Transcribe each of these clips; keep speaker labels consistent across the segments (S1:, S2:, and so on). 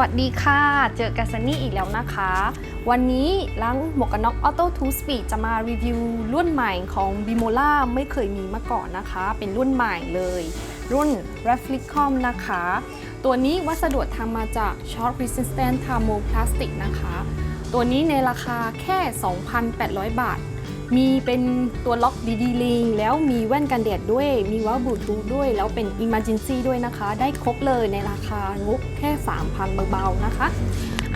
S1: วัสดีค่ะ เจอกันซันนี่อีกแล้วนะคะ วันนี้ล้างหมวกกันน็อกออโต้ทูสปีดจะมารีวิวรุ่นใหม่ของ b i m o l a ไม่เคยมีมาก่อนนะคะ เป็นรุ่นใหม่เลย รุ่น r e f l i c o m นะคะ ตัวนี้วัสดุทำมาจาก Short Resistant Thermoplastic นะคะ ตัวนี้ในราคาแค่ 2,800 บาท มีเป็นตัวล็อกดีดีลิงแล้วมีแว่นกันแดดด้วย มีวาล์วบลูทูธด้วย แล้วเป็น Emergency ด้วยนะคะ ได้ครบเลยในราคางบแค่ 3,000 เบาๆนะคะ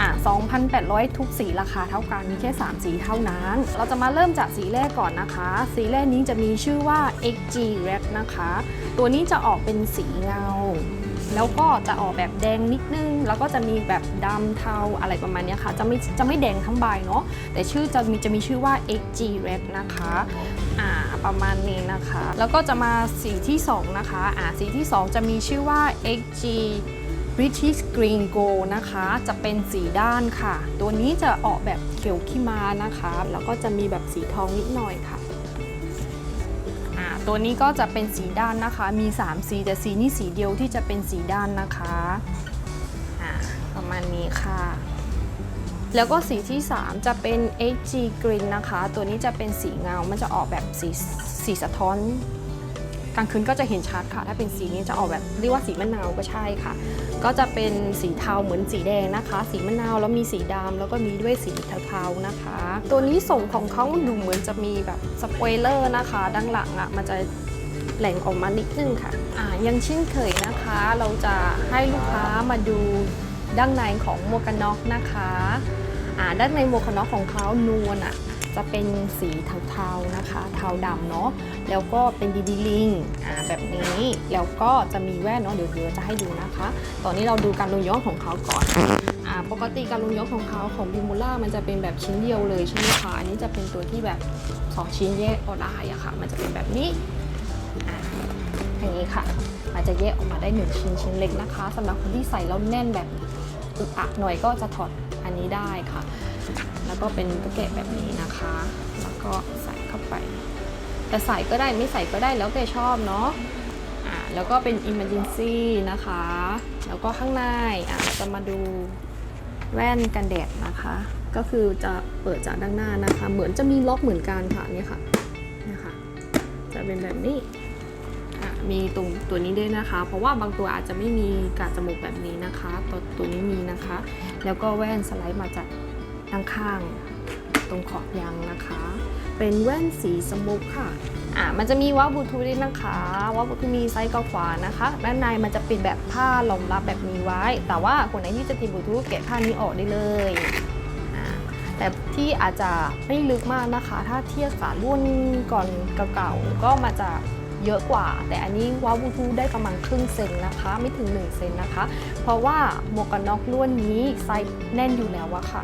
S1: อะ2,800 ทุกสีราคาเท่ากัน มีแค่ 3 สีเท่านั้น เราจะมาเริ่มจากสีแรกก่อนนะคะ สีแรกนี้จะมีชื่อว่า XG Red นะคะ ตัวนี้จะออกเป็นสีเงา แล้วก็จะออกแบบแดงนิดนึง แล้วก็จะมีแบบดำเทาอะไรประมาณนี้ค่ะ จะไม่จะไม่แดงทั้งใบเนาะ แต่ชื่อจะมีจะมีชื่อว่า XG Red นะคะ อ่า ประมาณนี้นะคะ แล้วก็จะมาสีที่ 2 นะคะ อ่า สีที่ 2 จะมีชื่อว่า XG British Green Gold นะคะ จะเป็นสีด้านค่ะ ตัวนี้จะออกแบบเขียวขี้ม้านะคะ แล้วก็จะมีแบบสีทองนิดหน่อยค่ะ ตัวนี้ก็จะเป็นสีด้านนะคะ มี 3 สีแต่สีนี้สีเดียวที่จะเป็นสีด้านนะคะอ่าประมาณนี้ค่ะ แล้วก็สีที่ 3 จะเป็น HG Green นะคะ ตัวนี้จะเป็นสีเงา มันจะออกแบบสีสีสะท้อน กลางคืนก็จะเห็นชัดค่ะ ถ้าเป็นสีนี้จะออกแบบเรียกว่าสีมะนาวก็ใช่ค่ะ ก็จะเป็นสีเทาเหมือนสีแดงนะคะ สีมะนาวแล้วมีสีดำแล้วก็มีด้วยสีเทาๆนะคะ ตัวนี้ส่งของเขาดูเหมือนจะมีแบบสปอยเลอร์นะคะด้านหลังอะมันจะแหล่งออกมานิดนึงค่ะอ่ายังเช่นเคยนะคะ เราจะให้ลูกค้ามาดูด้านในของหมวกกันน็อกนะคะ ด้านในหมวกกันน็อกของเขานวลอะจะเป็นสีเทาๆนะคะ เทาดำเนาะแล้วก็เป็นดีดีลิงอ่าแบบนี้แล้วก็จะมีแว่นเนาะเดี๋ยวเดี๋ยวจะให้ดูนะคะ ตอนนี้เราดูการลงย้อนของเขาก่อนอ่าปกติการลงย้อนของเขาของบิมูล่ามันจะเป็นแบบชิ้นเดียวเลยใช่ไหมคะอันนี้จะเป็นตัวที่แบบสองชิ้นแยกออกได้อะค่ะ มันจะเป็นแบบนี้อ่าอย่างนี้ค่ะ มันจะแยกออกมาได้หนึ่งชิ้นชิ้นเล็กนะคะสำหรับคนที่ใส่แล้วแน่นแบบอึกอักหน่อยก็จะถอด อันนี้ได้ค่ะ แล้วก็เป็นตุ๊กแกะแบบนี้นะคะ แล้วก็ใส่เข้าไปจะใส่ก็ได้ไม่ใส่ก็ได้แล้วแต่ชอบเนาะอ่าแล้วก็เป็น emergency นะคะ แล้วก็ข้างในอะจะมาดูแว่นกันแดดนะคะ ก็คือจะเปิดจากด้านหน้านะคะ เหมือนจะมีล็อกเหมือนกันค่ะนี่ค่ะนี่ค่ะจะเป็นแบบนี้มีตรงตัวนี้ด้วยนะคะ เพราะว่าบางตัวอาจจะไม่มีกาดจมูกแบบนี้นะคะ ตัวตัวนี้มีนะคะ แล้วก็แว่นสไลด์มาจากด้านข้างตรงขอบยางนะคะ เป็นแว่นสีสมุกค่ะอ่ามันจะมีวาล์วบลูทูธด้วยนะคะวาล์วบลูทูธมีไซส์เกาขวานะคะ ด้านในมันจะปิดแบบผ้ารองรับแบบนี้ไว้ แต่ว่าคนไหนที่จะติดบลูทูธแกะผ้านี้ออกได้เลยอ่าแต่ที่อาจจะไม่ลึกมากนะคะ ถ้าเทียบกับรุ่นก่อนเก่าๆก็มาจะ เยอะกว่า แต่อันนี้วาวูทูได้ประมาณครึ่งเซนนะคะ ไม่ถึง 1 เซนนะคะ เพราะว่าหมวกกันน็อกรุ่นนี้ไซส์แน่นอยู่แล้วอะค่ะ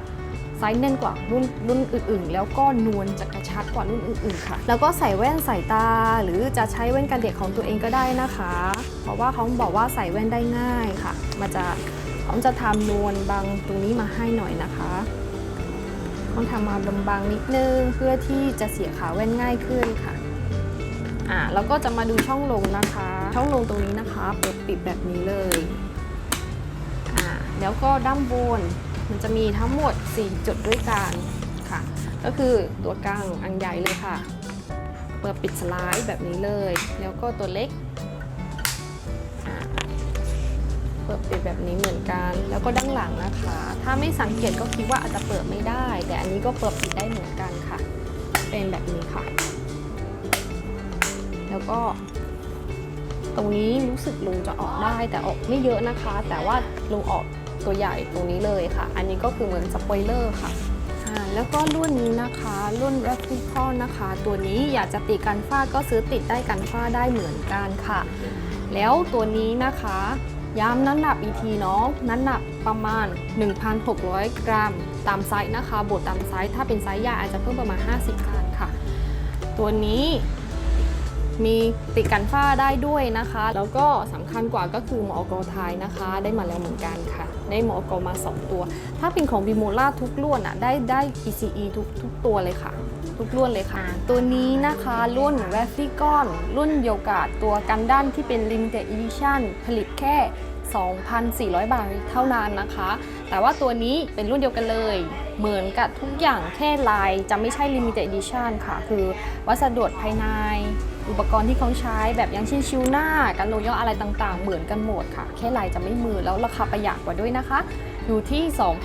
S1: ไซส์แน่นกว่ารุ่นรุ่นอื่นๆ แล้วก็นวลจะกระชัดกว่ารุ่นอื่นๆค่ะ แล้วก็ใส่แว่นใส่ตาหรือจะใช้แว่นกันแดดของตัวเองก็ได้นะคะ เพราะว่าเขาบอกว่าใส่แว่นได้ง่ายค่ะ มันจะเขาจะทำนวลบางตรงนี้มาให้หน่อยนะคะต้องทำมาบางๆนิดนึงเพื่อที่จะเสียขาแว่นง่ายขึ้นค่ะ อ่าแล้วก็จะมาดูช่องลงนะคะ ช่องลงตรงนี้นะคะ เปิดปิดแบบนี้เลยอ่าแล้วก็ด้านบนมันจะมีทั้งหมด 4 จุดด้วยกันค่ะ ก็คือตัวกลางอันใหญ่เลยค่ะ เปิดปิดสไลด์แบบนี้เลย แล้วก็ตัวเล็กเปิดปิดแบบนี้เหมือนกัน แล้วก็ด้านหลังนะคะ ถ้าไม่สังเกตก็คิดว่าอาจจะเปิดไม่ได้ แต่อันนี้ก็เปิดปิดได้เหมือนกันค่ะ เป็นแบบนี้ค่ะ แล้วก็ ตรงนี้รู้สึกลุงจะออกได้แต่ออกไม่เยอะนะคะ แต่ว่าลุงออกตัวใหญ่ตรงนี้เลยค่ะ อันนี้ก็คือเหมือนสปอยเลอร์ค่ะแล้วก็รุ่นนี้นะคะรุ่น r a p i c o นะคะ ตัวนี้อยากจะติดกันฝ้าก็ซื้อติดได้กันฝ้าได้เหมือนกันค่ะ แล้วตัวนี้นะคะ ย้ำน้ำหนักอีกทีเนาะน้ำหนักประมาณ 1,600 กรัม ตามไซส์นะคะบทตามไซส์ถ้าเป็นไซส์ใหญ่อาจจะเพิ่มประมาณ 50 กรัมค่ะ ตัวนี้ มีติดกันฝ้าได้ด้วยนะคะ แล้วก็สำคัญกว่าก็คือหมอกไทยนะคะ ได้มาแล้วเหมือนกันค่ะ ได้หมอกมา 2 ตัว ถ้าเป็นของบิโมล่าทุกล้วนอะได้ได้ ECE ทุกทุกตัวเลยค่ะ ทุกล้วนเลยค่ะ ตัวนี้นะคะรุ่น r a f i c o n รุ่นเดียวกับตัวกันดั้นที่เป็น Limited Edition ผลิตแค่ 2,400 บาทเท่านั้นนะคะ แต่ว่าตัวนี้เป็นรุ่นเดียวกันเลย เหมือนกับทุกอย่างแค่ลายจะไม่ใช่ limited edition ค่ะ คือวัสดุภายใน อุปกรณ์ที่เขาใช้แบบอย่างเช่นชิวหน้ากันโรยออะไรต่างๆ เหมือนกันหมดค่ะ แค่ลายจะไม่มือแล้วราคาประหยัดกว่าด้วยนะคะ อยู่ที่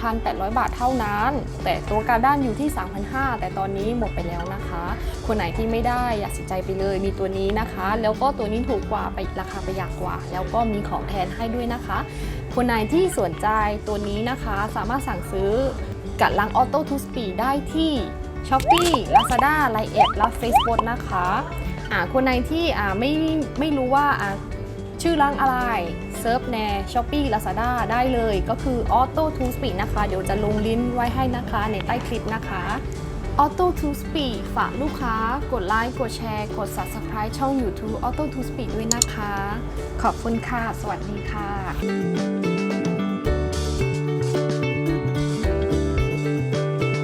S1: 2,800 บาทเท่านั้น แต่ตัวการด้านอยู่ที่ 3,500 แต่ตอนนี้หมดไปแล้วนะคะ คนไหนที่ไม่ได้อย่าเสียใจไปเลยมีตัวนี้นะคะ แล้วก็ตัวนี้ถูกกว่าไปราคาประหยัดกว่า แล้วก็มีของแทนให้ด้วยนะคะ คนไหนที่สนใจตัวนี้นะคะสามารถสั่งซื้อกัดลังออโต้ทูสปีได้ที่ s h o p e e Lazada Line แอดและ Facebook นะคะ อ่าคนไหนที่อ่าไม่ไม่รู้ว่าอ่าชื่อร้านอะไรเซิร์ฟใน s h o p e e Lazada ได้เลยก็คือ Auto Two Speed นะคะ เดี๋ยวจะลงลิงก์ไว้ให้นะคะในใต้คลิปนะคะ Auto Two Speed ฝากลูกค้ากดไลค์กดแชร์ กด Subscribe ช่อง YouTube Auto Two Speed ด้วยนะคะ ขอบคุณค่ะ สวัสดีค่ะ